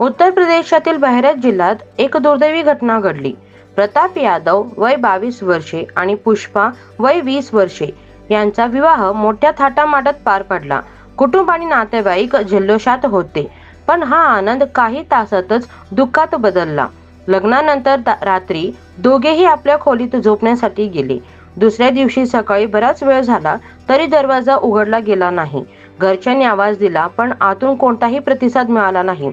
उत्तर प्रदेशातील बहरत जिल्ह्यात एक दुर्दैवी घटना घडली. प्रताप यादव वय बावीस वर्षे आणि पुष्पा वय वीस वर्षे यांचा विवाह मोठ्या थाटामाटात पार पडला. कुटुंब आणि नातेवाईक जल्लोषात होते पण हा आनंद काही तासातच दुःखात बदलला. लग्नानंतर रात्री दोघेही आपल्या खोलीत झोपण्यासाठी गेले. दुसऱ्या दिवशी सकाळी बराच वेळ झाला तरी दरवाजा उघडला गेला नाही. घरच्यांनी आवाज दिला पण आतून कोणताही प्रतिसाद मिळाला नाही.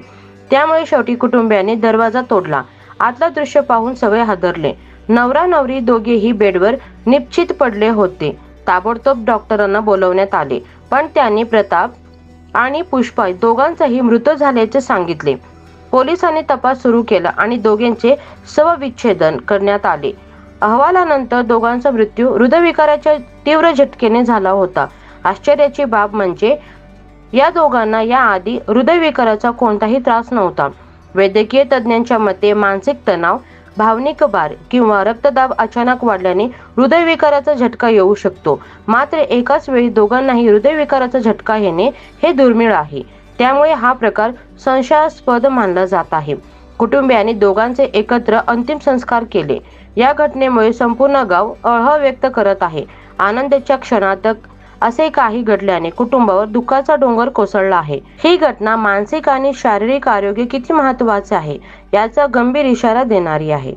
त्यामुळे शेवटी कुटुंबियांनी दरवाजा तोडला. आतला दृश्य पाहून सगळे हादरले. नवरा नवरी दोघेही बेडवर निश्चित पडले होते. ताबडतोब डॉक्टरांना बोलवण्यात आले. पण त्यांनी प्रताप आणि पुष्पा दोघांचाही मृत झाल्याचे सांगितले. पोलिसांनी तपास सुरू केला आणि दोघांचे शवविच्छेदन करण्यात आले. अहवालानंतर दोघांचा मृत्यू हृदयविकाराच्या तीव्र झटकेने झाला होता. आश्चर्याची बाब म्हणजे या दोघांना याआधी हृदयविकाराचा कोणताही त्रास नव्हता. वैद्यकीय तज्ज्ञांच्या मते मानसिक तणाव भावनिक भार किंवा रक्तदाब अचानक वाढल्याने हृदयविकाराचा झटका येऊ शकतो. मात्र एकाच वेळी दोघांनाही हृदयविकाराचा झटका येणे हे दुर्मिळ आहे. त्यामुळे हा प्रकार संशयास्पद मानला जात आहे. कुटुंबियांनी दोघांचे एकत्र अंतिम संस्कार केले. या घटनेमुळे संपूर्ण गाव अळह व्यक्त करत आहे. आनंदाच्या क्षणात असे काही घडल्याने कुटुंबावर दुःखाचा डोंगर कोसळला आहे. ही घटना मानसिक आणि शारीरिक आरोग्य किती महत्त्वाचे आहे याचा गंभीर इशारा देणारी आहे.